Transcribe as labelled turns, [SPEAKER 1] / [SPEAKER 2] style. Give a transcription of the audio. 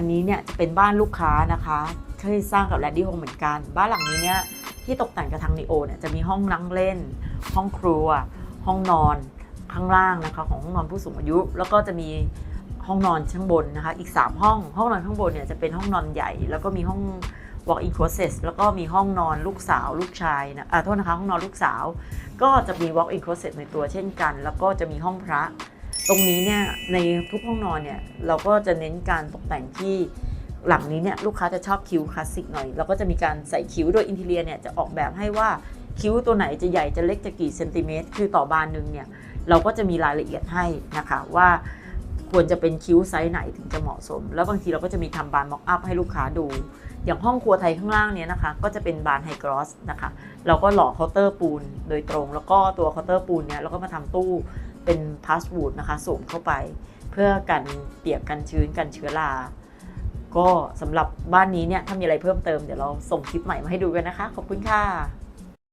[SPEAKER 1] อันนี้เนี่ยจะเป็นบ้านลูกค้านะคะที่สร้างกับแรดดี้โฮมเหมือนกัน บ้านหลังนี้เนี่ยที่ตกแต่งกับทางนีโอเนี่ยจะมีห้องนั่งเล่น ห้องครัว ห้องนอนข้างล่างนะคะของห้องนอนผู้สูงอายุ แล้วก็จะมีห้องนอนข้างบนนะคะ อีก 3 ห้อง ห้องนอนข้างบนเนี่ยจะเป็นห้องนอนใหญ่ แล้วก็มีห้อง walk-in closet แล้วก็มีห้องนอนลูกสาวลูกชายนะอ่าโทษนะคะห้องนอนลูกสาว ก็จะมี walk-in closet ในตัวเช่นกัน แล้วก็จะมีห้องพระ ตรงนี้เนี่ยในทุกห้องนอนเนี่ยเราก็จะเน้นการตกแต่งที่หลังนี้เนี่ยลูกค้าจะชอบคิ้วคลาสสิกหน่อย เราก็จะมีการใส่คิ้วโดยอินเทเรียเนี่ยจะออกแบบให้ว่าคิ้วตัวไหนจะใหญ่จะเล็กจะกี่เซนติเมตร คือต่อบานหนึ่งเนี่ยเราก็จะมีรายละเอียดให้นะคะว่าควรจะเป็นคิ้วไซส์ไหนถึงจะเหมาะสม แล้วบางทีเราก็จะมีทำบานม็อกอัพให้ลูกค้าดู อย่างห้องครัวไทยข้างล่างเนี่ยนะคะก็จะเป็นบานไฮกรอสนะคะ เราก็หล่อเคาน์เตอร์ปูนโดยตรง แล้วก็ตัวเคาน์เตอร์ปูนเนี่ยเราก็มาทำตู้ เป็นพาสบูดนะคะสวมเข้าไป เพื่อกันเปียกกันชื้นกันเชื้อราก็สำหรับบ้านนี้เนี่ยถ้ามีอะไรเพิ่มเติมเดี๋ยวเราส่งคลิปใหม่มาให้ดูกันนะคะ ขอบคุณค่ะ